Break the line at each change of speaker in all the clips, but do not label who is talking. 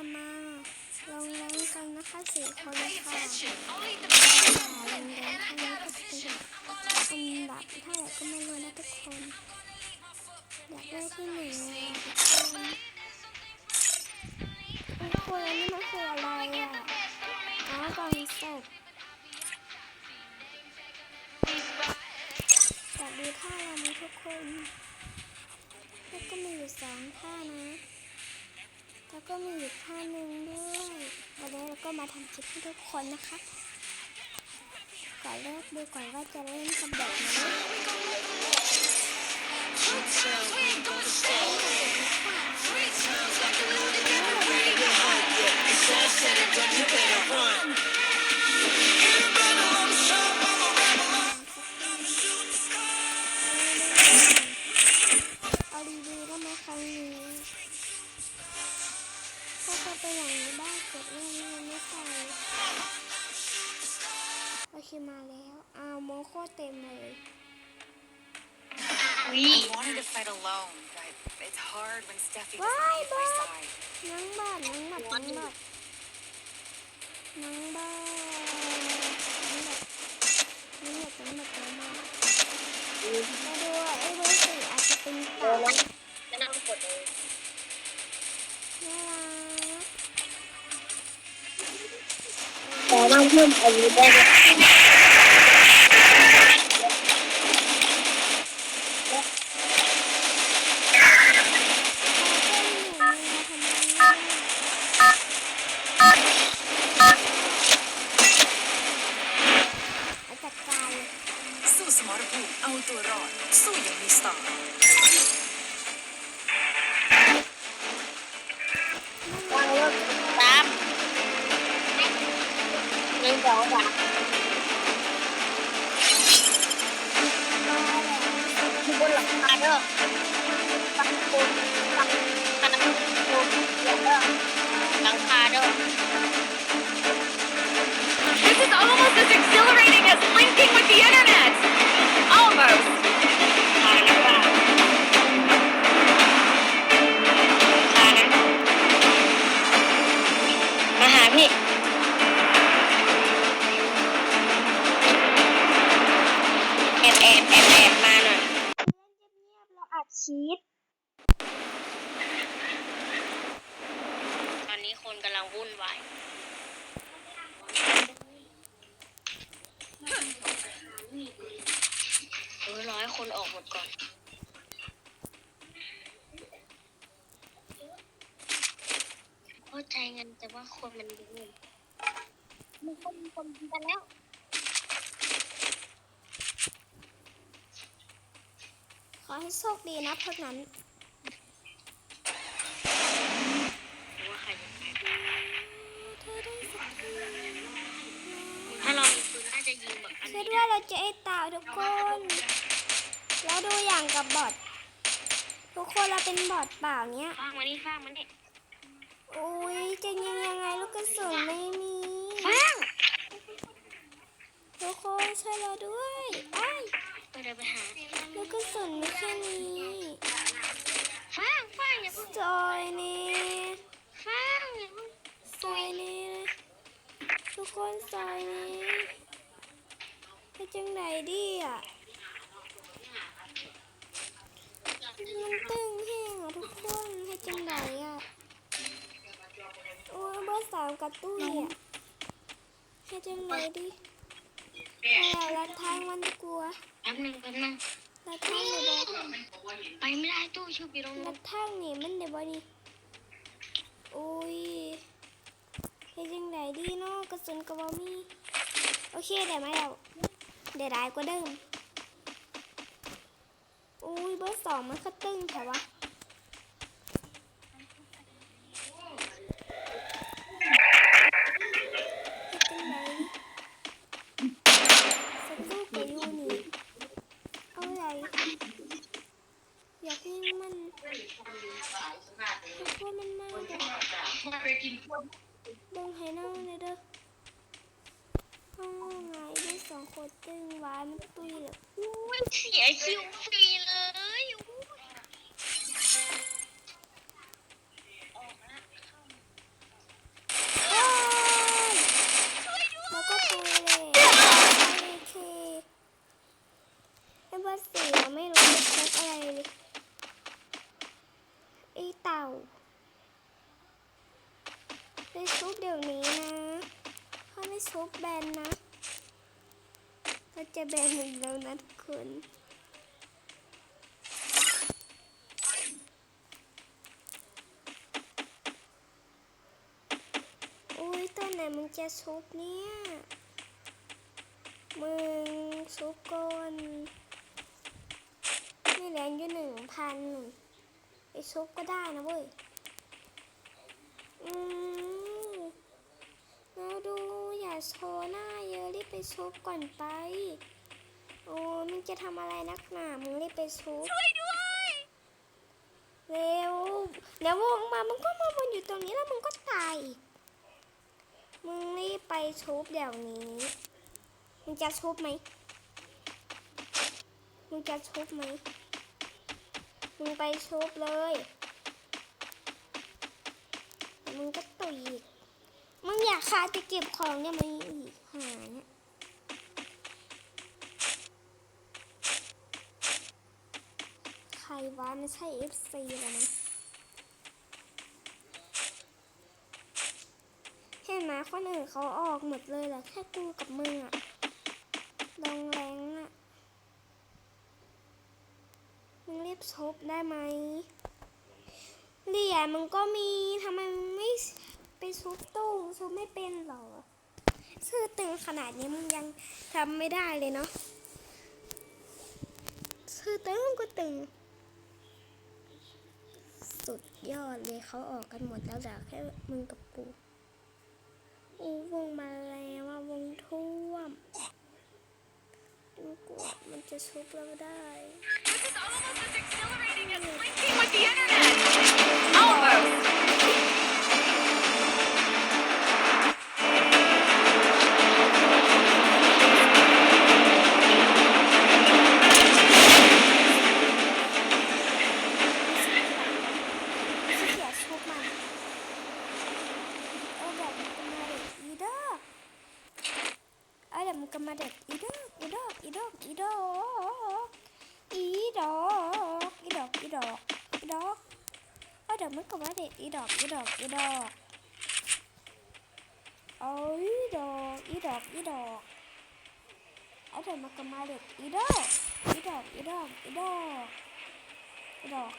จะมาลงแรงกันนะคะสี่คนค่ะ
Only the
ลงแรงครั้งนี้ก็จะเป็นอันดับเท่าไหร่ก็ไม่รู้นะทุกคนอยากได้ที่หนึ่งเลยทุกคนทุกคนอันนี้มันคืออะไรอะอ๋อกล่องศพสวัสดีท่าเราไหมทุกคนแล้วก็มีอยู่สองท่านะ แล้วก็มีอีกท่าหนึ่งด้วยวันนี้เราก็มาทำคลิปให้ทุกคนนะคะก่อนเริ่มดูก่อนว่าจะเล่นกับแบบไหน เคมาแล้วอาโมโคเต็มเลย
I wanted to fight alone, but it's hard when Steffi is by my side.
นังบาดนังบาดนังบาดนังบาดนังบาดนังบาดนังบาดมาดูว่าไอ้เบอร์สี่อาจจะเป็นเต่าน่ารัก
แล้วนั่งกดเลยขอนั่งเพิ่มอายุด้
ไห
สู้สมรภูมิเอาตัวรอด สู้อย่างมีสไตล์
วางเลิกสามหนึ่งสองสามอยู่บนหลังคาเด้อฟังปูนฟังคณะปูนเดี๋ยวเด้อหลังคาเด้อ
This is almost as exhilarating as linking with the internet!
ชีต
ตอนนี้คนกำลังวุ่นวายเออร้อยคนออกหมดก่อน เข้าใจเงินแต่ว่าคนมันเยอะมีคนมีคนกินกันแล้ว
ขอ ให้โชคดีนะพวกนั้น
หรือว่าใครจะไป
เธอได้สักที
ถ้าเรามีปืนน่าจะยิงแบบอัน
คิ
นี้
ดว่าเราจะไอ้เต่าทุกคนแล้วดูอย่างกับบอททุกคนเราเป็นบอทเปล่าเนี้ย
ฟางมานี่ฟางมานี่
อุ้ยจะยิงยังไงลูกกระสุนไม่มี
ฟาง
ทุกคนช่วยเราด้วยไอ้ ย
เดินไปหา
ลูกกระสุนไม่แค่นี้
ฟางฟางอย่าเพิ่ง
ซอยนี่
ฟางอย่าเพิ่ง
ซอยนี่ทุกคนซอยนี่ไปจังไหนดีอะมันตึงแห้งอะทุกคนให้จังไหนอะโอ้ยเบอร์สามกระตุ้ยอะให้จังไหนดี อะไรลัดทางมันกลัว
แป๊บนึงแป๊บนึง
ลัดทางเลยบอก
ไปไม่ได้ตู้ชุบอยู่ตรง
ลั
นู้น
ดทางนี่มันเดี๋ยวบอนี่โอ้ยให้จังไหนดีเนาะกระสุนกระบอกมีโอเคเดี๋ยวมาแล้วเดี๋ยวได้กว่าเดิมอุ้ยเบอร์สองมันก็ตึงแต่ว่าเป็นไรสักลูกไปอยู่นี่เอาอะไรอยากให้มันทุกคนมันมาเด้อ บงให้น้องหน่อยเด้อห้องไงได้สองคนตึงหวานมันตุยเลย
อุ้ยเสียคิวฟรี
จะแบนอีกแล้วนะทุกคนอุ้ยตัวไหนมึงจะซุปเนี่ย มึงซุปก่อนไม่เหลือยู่หนึ่งพันไปซุปก็ได้นะเว้ย อืมแล้วดู อย่าโชว์หน้าเยอะรีบไปซุปก่อนไป โอ้ยมึงจะทำอะไรนักหนามึงรีบไปซุป
ช่วยด้วย
เร็วแล้ววงมามึงก็มาวนอยู่ตรงนี้แล้วมึงก็ตายอีกมึงรีบไปชุบเดี๋ยวนี้มึงจะชุบไหมมึงจะชุบไหมมึงไปชุบเลยมึงก็ตุยอีก มึงอยากคาจะเก็บของเนี่ยมึงอีกหาเนี่ยใครวะไม่ใช่ FC แล้วนะเห็นไหมคนอื่นเขาออกหมดเลยเหรอแค่กูกับมึงอะลงแรงอะมึงรีบชบได้ไหมเหรียญมึงก็มีทำไมมึง ไม่ไปชุบตู้ชุบไม่เป็นหรอชื่อตึงขนาดนี้มึงยังทำไม่ได้เลยเนาะชื่อตึงก็ตึง สุดยอดเลยเขาออกกันหมดแล้วเหลือแค่มึงกับกูอูวงมาแล้วว่าวงท่วมดูกลัวมันจะชุบเราได้
กันมาเด็
กอีดอกอีดอกอีดอกอีดอกอีดอกอีดอกอีดอกอีดอกเอาดอกมันก็มาเด็กอีดอกอีดอกอีดอกเอาอีดอกอีดอกอีดอกเอาดอกมันก็มาเด็กอีดอกอีดอกอีดอกอีดอกอีดอก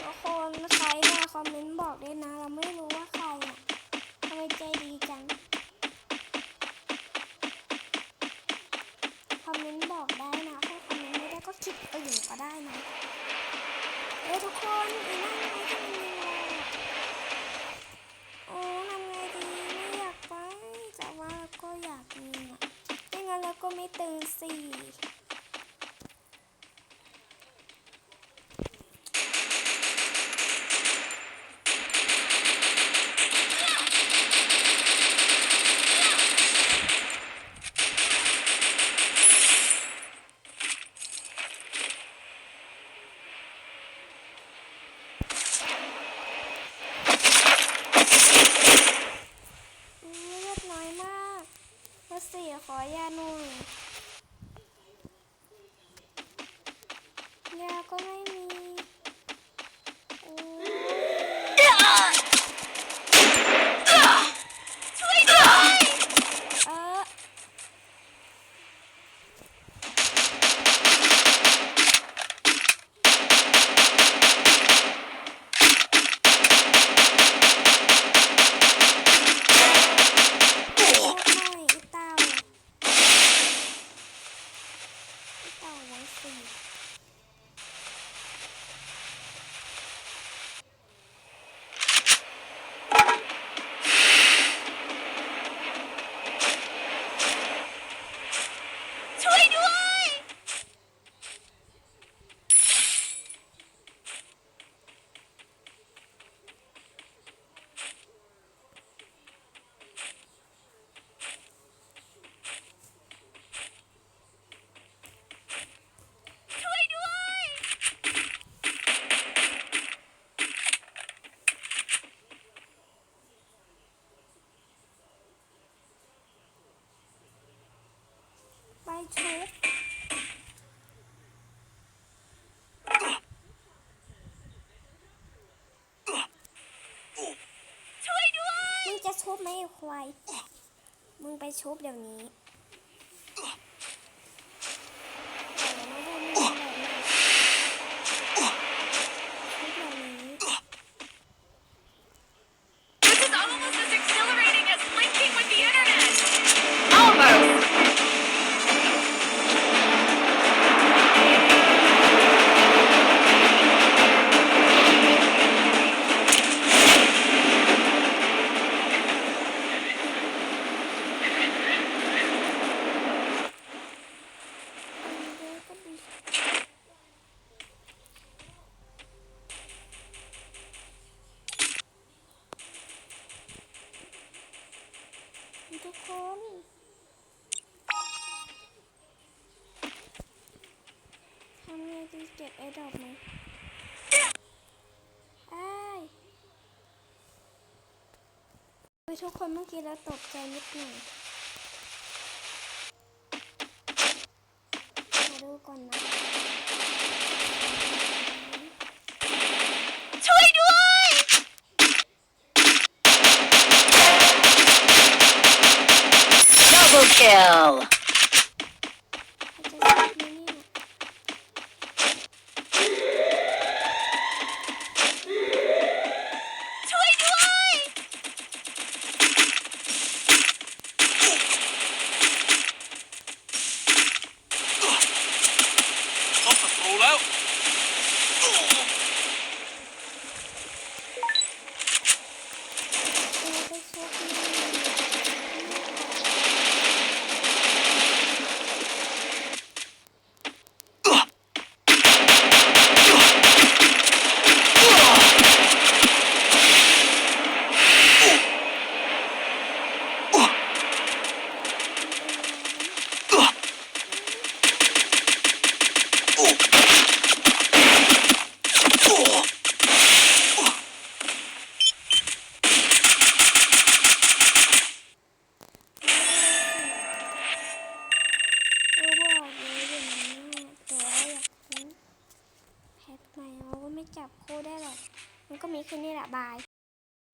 ทุกคนใครมาคอมเมนต์บอกได้นะ เราไม่รู้ว่าใครอะทำไมใจดีจัง คอ มเมนต์บอกได้นะ ถ้าคอมเมนต์ไม่ได้ก็คลิปอื่นก็ได้นะ เอ้
ยทุกคนอีนั่น
ไงที่
มันยิ
ง ไม่ควาย มึงไปชุบเดี๋ยวนี้ เก็บไอ้ดอกไหมไอ้ทุกคนเมื่อกี้เราตกใจนิดหนึ่งมาดูก่อนนะ
ช่วยด้วย
Double kill